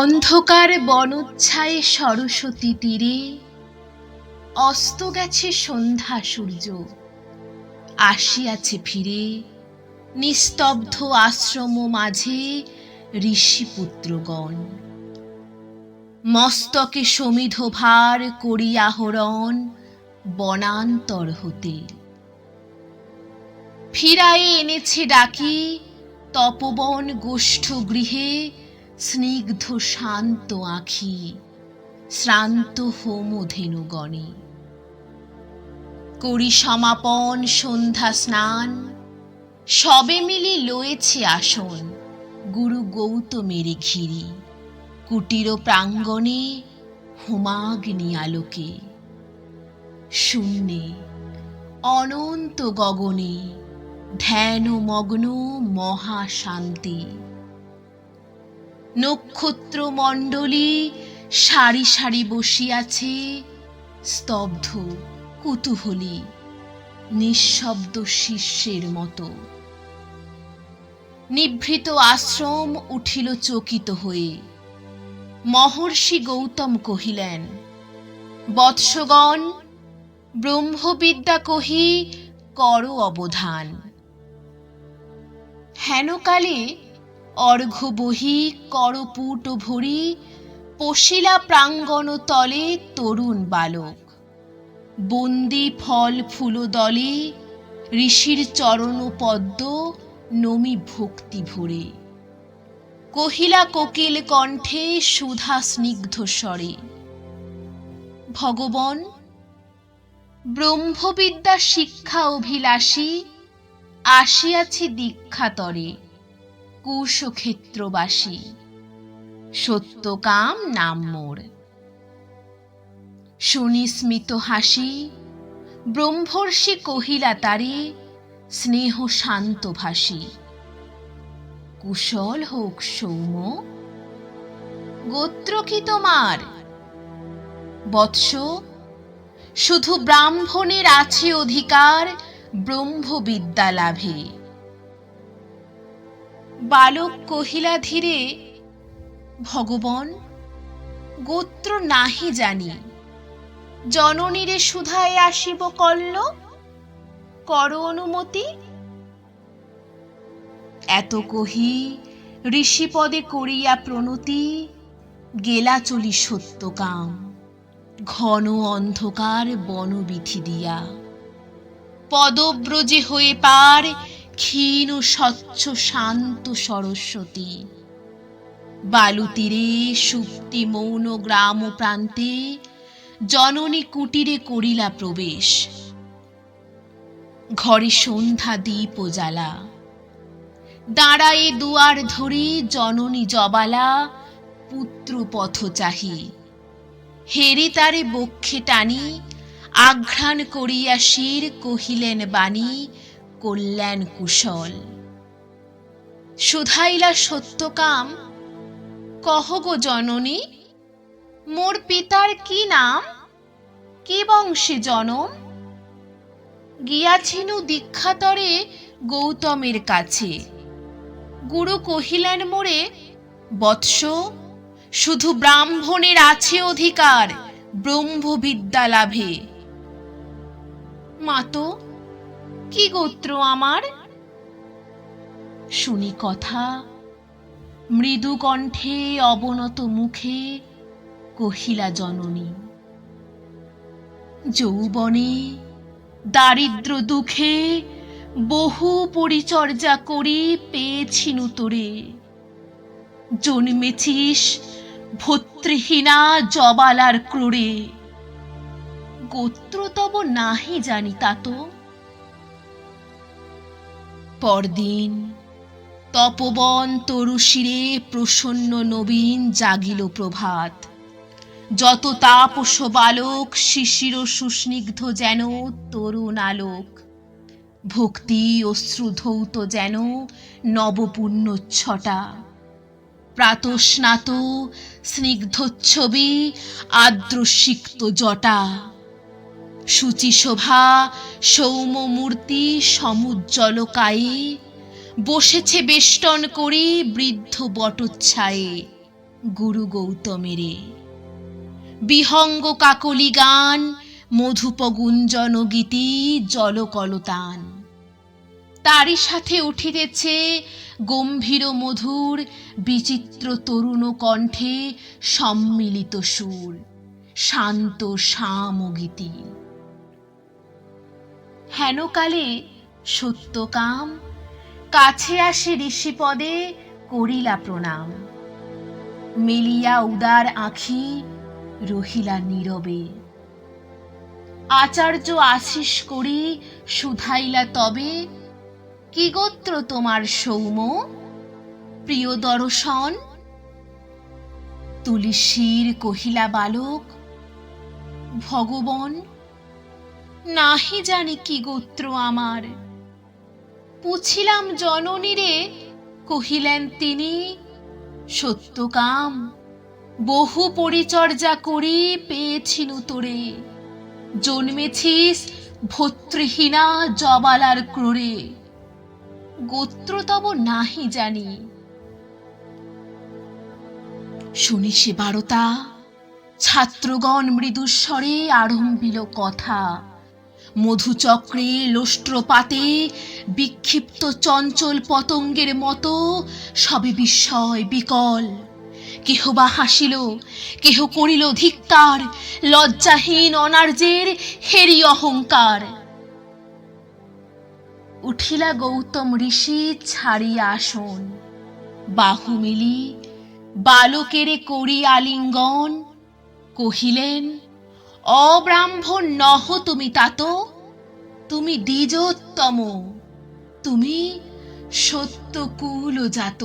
অন্ধকার বনচ্ছায় সরস্বতী তীরে, অস্ত গেছে সন্ধ্যা সূর্য, আসিয়াছে ফিরে নিস্তব্ধ আশ্রম মাঝে ঋষিপুত্রগণ। মস্তকে সমিধ ভার করিয়া হরণ বনান্তর হতে। ফিরায়ে এনেছে ডাকি তপবন গোষ্ঠ গৃহে স্নিগ্ধ শান্ত আখি, শ্রান্ত হোম ধেনুগণে করি সমাপন সন্ধ্যা স্নান, সবে মিলি লয়েছে আসন, গুরু গৌতমের ঘিরি, কুটির প্রাঙ্গণে হোমাগ্নি আলোকে। শূন্যে অনন্ত গগনে ধ্যান মগ্ন মহাশান্তি। নক্ষত্র মণ্ডলী সারি সারি বসিয়াছে, স্তব্ধ, কুতূহলী, নিঃশব্দ শিষ্যের মতো। নিভৃত আশ্রম উঠিল চকিত হয়ে। মহর্ষি গৌতম কহিলেন, বৎসগণ, ব্রহ্মবিদ্যা কহি কর অবধান। হেনকালে অর্ঘ্য বহি করপুট ভরি, পশিলা প্রাঙ্গণ তলে তরুণ বালক। বন্দি ফল ফুল দলে, ঋষির চরণ পদ্ম, নমি ভক্তি ভরে। কহিলা কোকিল কণ্ঠে সুধা স্নিগ্ধ স্বরে, ভগবন, ব্রহ্মবিদ্যা শিক্ষা অভিলাষী, আসিয়াছি দীক্ষাতরে কুশক্ষেত্রবাসী সত্যকাম নাম মোর। শুনি স্মিত হাসি, ব্রহ্মর্ষি কহিলা তারে, স্নেহ শান্ত ভাসি। কুশল হোক সৌম গোত্র কি তোমার বৎস, শুধু ব্রাহ্মণের আছে অধিকার ব্রহ্মবিদ্যা লাভে বালক কহিলা, ধীরে, ভগবন, গোত্র নাহি জানি। জননীরে সুধায় আসিব কল্ল, কর অনুমতি? এত কহি ঋষিপদে করিয়া প্রণতি, গেলা চলি সত্যকাম, ঘন অন্ধকার বনবিধি দিয়া। পদব্রজে হয়ে পার ক্ষীণ, স্বচ্ছ, শান্ত সরস্বতী। বালুতীরে সুপ্তি মৌন গ্রাম প্রান্তে জননী কুটিরে করিলা প্রবেশ। ঘরে সন্ধ্যা দীপ জ্বালা। দাঁড়ায়ে দুয়ার ধরি জননী জবালা, পুত্র পথ চাহি। হেরি তারে বক্ষে টানি, আঘ্রাণ করিয়া শির কহিলেন বাণী কল্যাণ কুশল। শুধাইলা সত্যকাম, কহ গো জননী, মোর পিতার কি নাম? কি বংশে জনম? গিয়াছিনু দীক্ষাতরে গৌতমের কাছে। গুরু কহিলেন মোরে, বৎস, শুধু ব্রাহ্মণের আছে অধিকার, ব্রহ্মবিদ্যা লাভে। মাতো কি গোত্র আমার? শুনি কথা, মৃদু কণ্ঠে অবনত মুখে কহিলা জননী, যৌবনে দারিদ্র দুঃখে বহু পরিচর্যা করি পেয়েছিনু তোরে। জন্মেছিস ভত্রিহীনা জবালার ক্রোড়ে। গোত্র তব নাহি জানি তাত পরদিন তপবন তরুশিরে প্রসন্ন নবীন জাগিল প্রভাত। যত তাপস বালক শিশির সুস্নিগ্ধ যেন তরুণ আলোক। ভক্তি অশ্রুধৌত যেন নবপূর্ণ নবপুণ্যচ্ছটা প্রাতস্নাত স্নিগ্ধচ্ছবি আদ্রসিক্ত জটা। শুচি শোভা সৌম্য মূর্তি সমুজ্জ্বল কায়ে বসেছে বেষ্টন করি বৃদ্ধ বটচ্ছায়ে, গুরু গৌতমেরে। বিহঙ্গ কাকলি গান মধুপ গুঞ্জন গীতি, জলকলতান। তারই সাথে উঠিতেছে গম্ভীর মধুর, বিচিত্র তরুণ কণ্ঠে সম্মিলিত সুর, শান্ত সামগীতি হেনকালে সত্যকাম কাছে আসে ঋষিপদে করিলা প্রণাম। মেলিয়া উদার আখি রহিলা নীরবে। আচার্য আশিস করি শুধাইলা তবে, কি গোত্র তোমার সৌম প্রিয় দর্শন, তুলসীর কহিলা বালক, ভগবন নাহি জানি কি গোত্র আমার। পুছিলাম জননীরে, কহিলেন তিনি সত্যকাম বহু পরিচর্যা করি পেয়েছিনু তোরে। জন্মেছিস ভর্তৃহীনা জবালার ক্রোড়ে। গোত্র তব নাহি জানি। শুনি সে বারতা, ছাত্রগণ মৃদুস্বরে আরম্ভিল কথা। মধুচক্রে লোষ্ট্রপাতে বিক্ষিপ্ত চঞ্চল পতঙ্গের মতো সবে বিস্ময় বিকল। কেহ বা হাসিল, কেহ করিল ধিক্কার, লজ্জাহীন অনার্যের হেরি অহংকার। উঠিলা গৌতম ঋষি, ছাড়িয়া আসন। বাহু মিলি, বালকেরে করি আলিঙ্গন, কহিলেন অব্রাহ্মণ নহ তুমি তাত তুমি দ্বিজোত্তম তুমি সত্যকুল জাত